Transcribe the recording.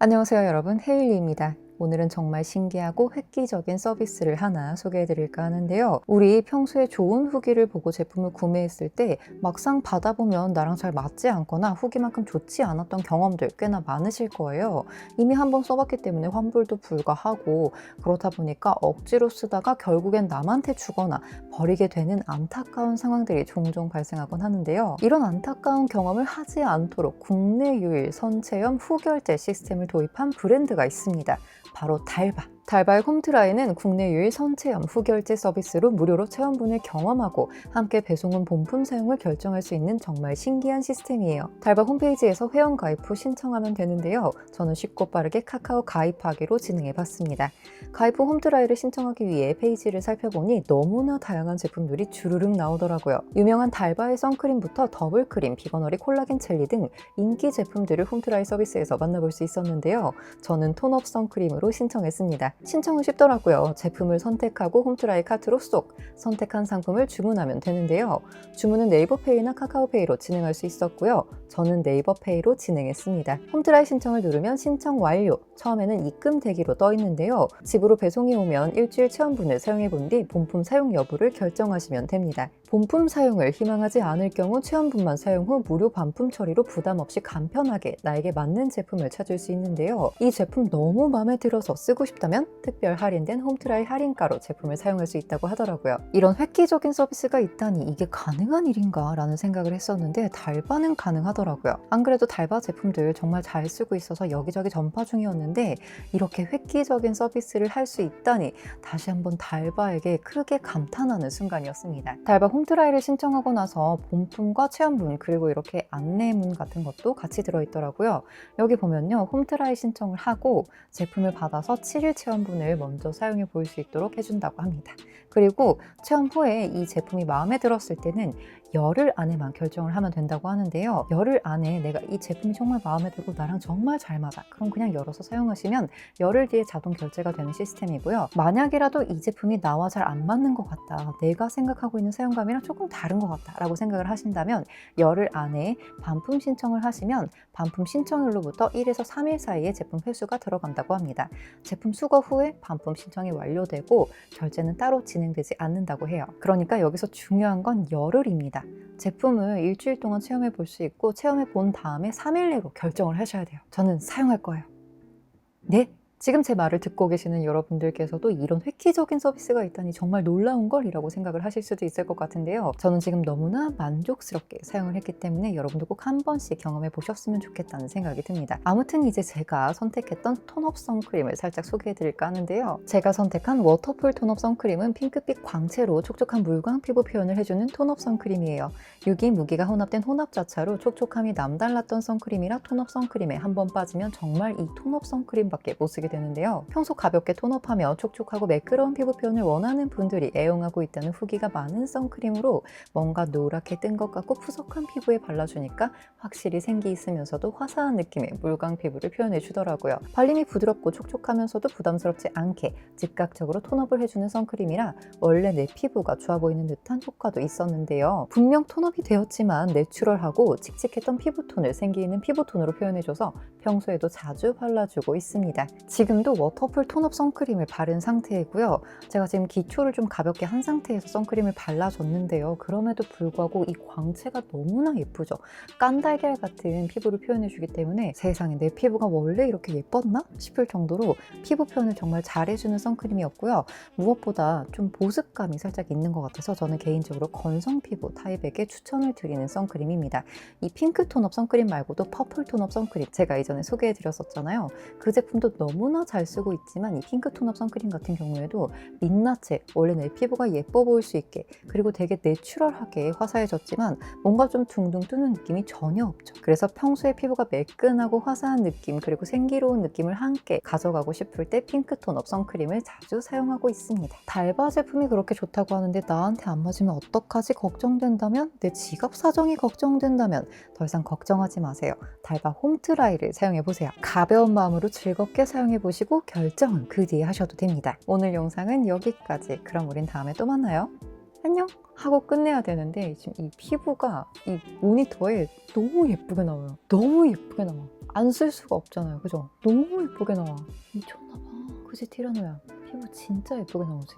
안녕하세요 여러분 헤일리입니다. 오늘은 정말 신기하고 획기적인 서비스를 하나 소개해 드릴까 하는데요. 우리 평소에 좋은 후기를 보고 제품을 구매했을 때 막상 받아보면 나랑 잘 맞지 않거나 후기만큼 좋지 않았던 경험들 꽤나 많으실 거예요. 이미 한번 써봤기 때문에 환불도 불가하고 그렇다 보니까 억지로 쓰다가 결국엔 남한테 주거나 버리게 되는 안타까운 상황들이 종종 발생하곤 하는데요. 이런 안타까운 경험을 하지 않도록 국내 유일 선체험 후결제 시스템을 도입한 브랜드가 있습니다. 바로 달바. 달바의 홈트라이는 국내 유일 선체험 후결제 서비스로 무료로 체험분을 경험하고 함께 배송은 본품 사용을 결정할 수 있는 정말 신기한 시스템이에요. 달바 홈페이지에서 회원 가입 후 신청하면 되는데요. 저는 쉽고 빠르게 카카오 가입하기로 진행해 봤습니다. 가입 후 홈트라이를 신청하기 위해 페이지를 살펴보니 너무나 다양한 제품들이 주르륵 나오더라고요. 유명한 달바의 선크림부터 더블크림, 비건어리 콜라겐 젤리 등 인기 제품들을 홈트라이 서비스에서 만나볼 수 있었는데요. 저는 톤업 선크림으로 신청했습니다. 신청은 쉽더라고요. 제품을 선택하고 홈트라이 카트로 쏙 선택한 상품을 주문하면 되는데요. 주문은 네이버페이나 카카오페이로 진행할 수 있었고요. 저는 네이버페이로 진행했습니다. 홈트라이 신청을 누르면 신청 완료. 처음에는 입금 대기로 떠 있는데요. 집으로 배송이 오면 일주일 체험분을 사용해 본 뒤 본품 사용 여부를 결정하시면 됩니다. 본품 사용을 희망하지 않을 경우 체험분만 사용 후 무료 반품 처리로 부담 없이 간편하게 나에게 맞는 제품을 찾을 수 있는데요. 이 제품 너무 마음에 들어서 쓰고 싶다면 특별 할인된 홈트라이 할인가로 제품을 사용할 수 있다고 하더라고요. 이런 획기적인 서비스가 있다니 이게 가능한 일인가 라는 생각을 했었는데 달바는 가능하더라고요. 안 그래도 달바 제품들 정말 잘 쓰고 있어서 여기저기 전파 중이었는데 이렇게 획기적인 서비스를 할 수 있다니 다시 한번 달바에게 크게 감탄하는 순간이었습니다. 달바 홈트라이를 신청하고 나서 본품과 체험문 그리고 이렇게 안내문 같은 것도 같이 들어있더라고요. 여기 보면요. 홈트라이 신청을 하고 제품을 받아서 7일 체험분을 먼저 사용해 볼 수 있도록 해준다고 합니다. 그리고 체험 후에 이 제품이 마음에 들었을 때는 열흘 안에만 결정을 하면 된다고 하는데요. 열흘 안에 내가 이 제품이 정말 마음에 들고 나랑 정말 잘 맞아. 그럼 그냥 열어서 사용하시면 열흘 뒤에 자동 결제가 되는 시스템이고요. 만약이라도 이 제품이 나와 잘 안 맞는 것 같다. 내가 생각하고 있는 사용감이 랑 조금 다른 것 같다. 라고 생각을 하신다면 열흘 안에 반품 신청을 하시면 반품 신청일로부터 1에서 3일 사이에 제품 회수가 들어간다고 합니다. 제품 수거 후에 반품 신청이 완료되고 결제는 따로 진행되지 않는다고 해요. 그러니까 여기서 중요한 건 열흘입니다. 제품을 일주일 동안 체험해 볼 수 있고 체험해 본 다음에 3일 내로 결정을 하셔야 돼요. 저는 사용할 거예요. 네? 지금 제 말을 듣고 계시는 여러분들께서도 이런 획기적인 서비스가 있다니 정말 놀라운 걸이라고 생각을 하실 수도 있을 것 같은데요. 저는 지금 너무나 만족스럽게 사용을 했기 때문에 여러분도 꼭 한 번씩 경험해 보셨으면 좋겠다는 생각이 듭니다. 아무튼 이제 제가 선택했던 톤업 선크림을 살짝 소개해 드릴까 하는데요. 제가 선택한 워터풀 톤업 선크림은 핑크빛 광채로 촉촉한 물광 피부 표현을 해주는 톤업 선크림이에요. 유기, 무기가 혼합된 혼합 자차로 촉촉함이 남달랐던 선크림이라 톤업 선크림에 한 번 빠지면 정말 이 톤업 선크림밖에 못 쓰게 되는데요. 평소 가볍게 톤업하며 촉촉하고 매끄러운 피부 표현을 원하는 분들이 애용하고 있다는 후기가 많은 선크림으로 뭔가 노랗게 뜬 것 같고 푸석한 피부에 발라주니까 확실히 생기 있으면서도 화사한 느낌의 물광 피부를 표현해 주더라고요. 발림이 부드럽고 촉촉하면서도 부담스럽지 않게 즉각적으로 톤업을 해주는 선크림이라 원래 내 피부가 좋아 보이는 듯한 효과도 있었는데요. 분명 톤업이 되었지만 내추럴하고 칙칙했던 피부톤을 생기 있는 피부톤으로 표현해줘서 평소에도 자주 발라주고 있습니다. 지금도 워터풀 톤업 선크림을 바른 상태이고요. 제가 지금 기초를 좀 가볍게 한 상태에서 선크림을 발라줬는데요. 그럼에도 불구하고 이 광채가 너무나 예쁘죠. 깐달걀 같은 피부를 표현해주기 때문에 세상에 내 피부가 원래 이렇게 예뻤나 싶을 정도로 피부 표현을 정말 잘해주는 선크림이었고요. 무엇보다 좀 보습감이 살짝 있는 것 같아서 저는 개인적으로 건성 피부 타입에게 추천을 드리는 선크림입니다. 이 핑크 톤업 선크림 말고도 퍼플 톤업 선크림 제가 이전에 소개해드렸었잖아요. 그 제품도 너무나 잘 쓰고 있지만 이 핑크 톤업 선크림 같은 경우에도 민낯에 원래 내 피부가 예뻐 보일 수 있게 그리고 되게 내추럴하게 화사해졌지만 뭔가 좀 둥둥 뜨는 느낌이 전혀 없죠. 그래서 평소에 피부가 매끈하고 화사한 느낌 그리고 생기로운 느낌을 함께 가져가고 싶을 때 핑크 톤업 선크림을 자주 사용하고 있습니다. 달바 제품이 그렇게 좋다고 하는데 나한테 안 맞으면 어떡하지 걱정된다면 내 지갑 사정이 걱정된다면 더 이상 걱정하지 마세요. 달바 홈트라이를 사용해 보세요. 가벼운 마음으로 즐겁게 사용해 보시고 결정은 그 뒤에 하셔도 됩니다. 오늘 영상은 여기까지. 그럼 우린 다음에 또 만나요. 안녕 하고 끝내야 되는데 지금 이 피부가 이 모니터에 너무 예쁘게 나와요. 너무 예쁘게 나와. 안 쓸 수가 없잖아요. 그죠? 너무 예쁘게 나와. 미쳤나봐. 그지 티라노야. 피부 진짜 예쁘게 나오지.